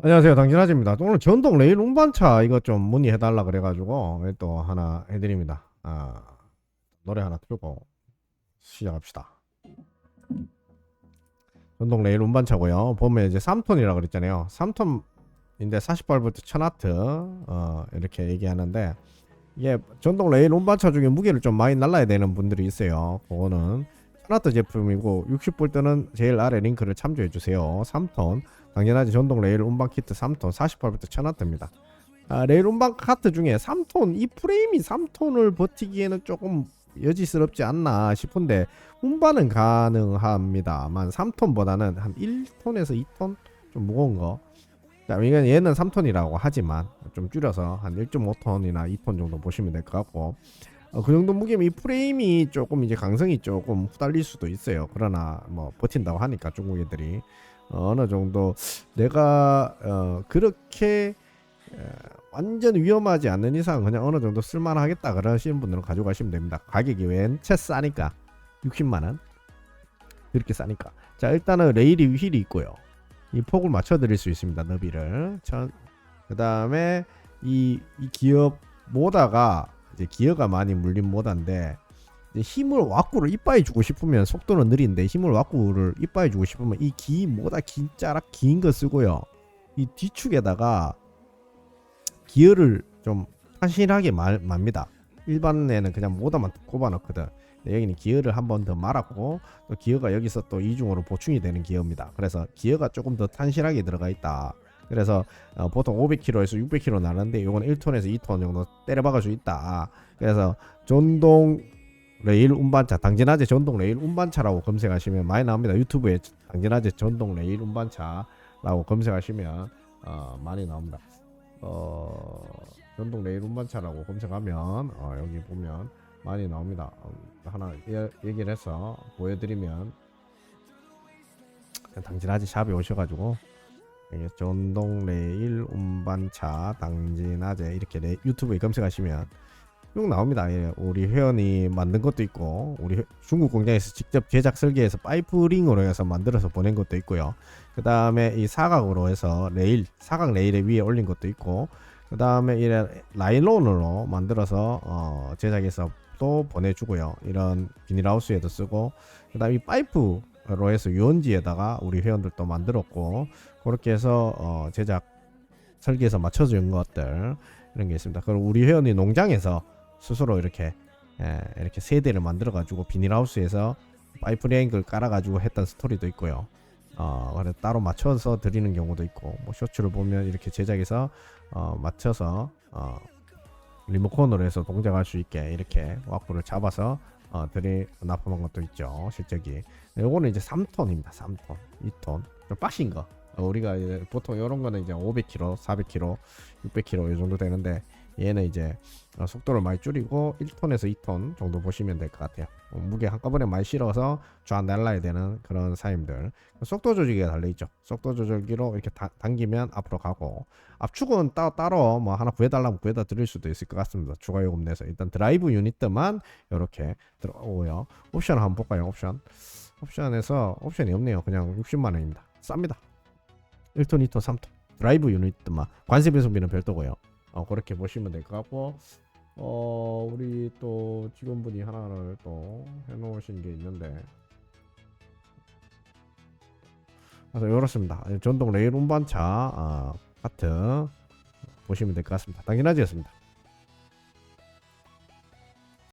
안녕하세요. 당진아지입니다. 오늘 전동 레일 운반차 이거 좀 문의해달라 그래가지고 또 하나 해드립니다. 아, 노래 하나 틀고 시작합시다. 전동 레일 운반차고요. 보면 이제 3톤이라 그랬잖아요. 3톤인데 48V 1000W 어, 이렇게 얘기하는데 이게 전동 레일 운반차 중에 무게를 좀 많이 날라야 되는 분들이 있어요. 그거는 1000W 제품이고 60V는 제일 아래 링크를 참조해 주세요. 3톤. 당연하지. 전동 레일 운반 키트 3톤. 48부터 1000W입니다. 아, 레일 운반 카트 중에 3톤 이 프레임이 3톤을 버티기에는 조금 여지스럽지 않나 싶은데 운반은 가능합니다만 3톤보다는 한 1톤에서 2톤? 좀 무거운 거. 자, 이건 얘는 3톤이라고 하지만 좀 줄여서 한 1.5톤이나 2톤 정도 보시면 될 것 같고 어, 그 정도 무게면 이 프레임이 조금 이제 강성이 조금 후달릴 수도 있어요. 그러나 뭐 버틴다고 하니까 중국 애들이 어, 어느 정도 내가 어, 그렇게 에, 완전 위험하지 않는 이상 그냥 어느 정도 쓸만하겠다 그러시는 분들은 가져가시면 됩니다. 가격이 웬 채 싸니까 60만 원 그렇게 싸니까 자 일단은 레일이 휠이 있고요. 이 폭을 맞춰 드릴 수 있습니다. 너비를 그 다음에 이, 이 기어 모다가 기어가 많이 물린 이제 힘을 왁구를 이빠이 주고 싶으면 속도는 느린데 힘을 왁구를 이빠이 주고 싶으면 이기 뭐다 긴자락 긴 거 쓰고요. 이 뒤축에다가 기어를 좀 탄실하게 말, 맙니다. 일반에는 그냥 모다만 꼽아 넣거든. 근데 여기는 기어를 한 번 더 말았고 또 기어가 여기서 또 이중으로 보충이 되는 기어입니다. 그래서 기어가 조금 더 탄실하게 들어가 있다. 그래서 어, 보통 500km에서 600km 나는데 요건 1톤에서 2톤 정도 때려 박을 수 있다. 그래서 전동 레일 운반차 당진아재 전동 레일 운반차라고 검색하시면 많이 나옵니다. 유튜브에 당진아재 전동 레일 운반차라고 검색하시면 어, 많이 나옵니다. 어, 전동 레일 운반차라고 검색하면 어, 여기 보면 많이 나옵니다. 어, 하나 예, 얘기를 해서 보여드리면 당진아재 샵에 오셔가지고 전동 레일 운반차 당진아재 이렇게 레, 유튜브에 검색하시면 쭉 나옵니다. 예, 우리 회원이 만든 것도 있고 우리 회- 중국 공장에서 직접 제작 설계해서 파이프링으로 해서 만들어서 보낸 것도 있고요. 그 다음에 이 사각으로 해서 레일 사각 레일에 위에 올린 것도 있고 그 다음에 이 라일론으로 만들어서 어, 제작해서 또 보내주고요. 이런 비닐하우스에도 쓰고 그 다음에 이 파이프 로 해서 유원지에다가 우리 회원들도 만들었고 그렇게 해서 어, 제작 설계해서 맞춰준 것들 이런 게 있습니다. 그리고 우리 회원이 농장에서 스스로 이렇게 예, 이렇게 세대를 만들어 가지고 비닐하우스에서 파이프랭크를 깔아 가지고 했던 스토리도 있고요. 어, 따로 맞춰서 드리는 경우도 있고 뭐 쇼츠를 보면 이렇게 제작해서 어, 맞춰서 어, 리모컨으로 해서 동작할 수 있게 이렇게 와꾸를 잡아서 어, 드리 납품한 것도 있죠. 실적이. 요거는 이제 3톤입니다. 3톤, 2톤. 좀 빠신 거. 어, 우리가 보통 이런 거는 이제 500km, 400km, 600km 이 정도 되는데 얘는 이제 어, 속도를 많이 줄이고 1톤에서 2톤 정도 보시면 될 것 같아요. 어, 무게 한꺼번에 많이 실어서 쫙 날라야 되는 그런 사임들. 속도 조절기가 달려있죠. 속도 조절기로 이렇게 다- 당기면 앞으로 가고 압축은 따, 따로 뭐 하나 구해달라면 구해다 드릴 수도 있을 것 같습니다. 추가 요금 내서 일단 드라이브 유닛들만 이렇게 들어오고요. 옵션 한번 볼까요? 옵션. 옵션에서 옵션이 없네요. 그냥 60만 원입니다. 쌉니다. 1톤, 2톤, 3톤. 드라이브 유닛만 관세 배송비는 별도고요. 어, 그렇게 보시면 될 것 같고 어, 우리 또 직원분이 하나를 또 해놓으신 게 있는데 그래서 이렇습니다. 전동 레일 운반차 아, 카트 보시면 될 것 같습니다. 당연하지였습니다.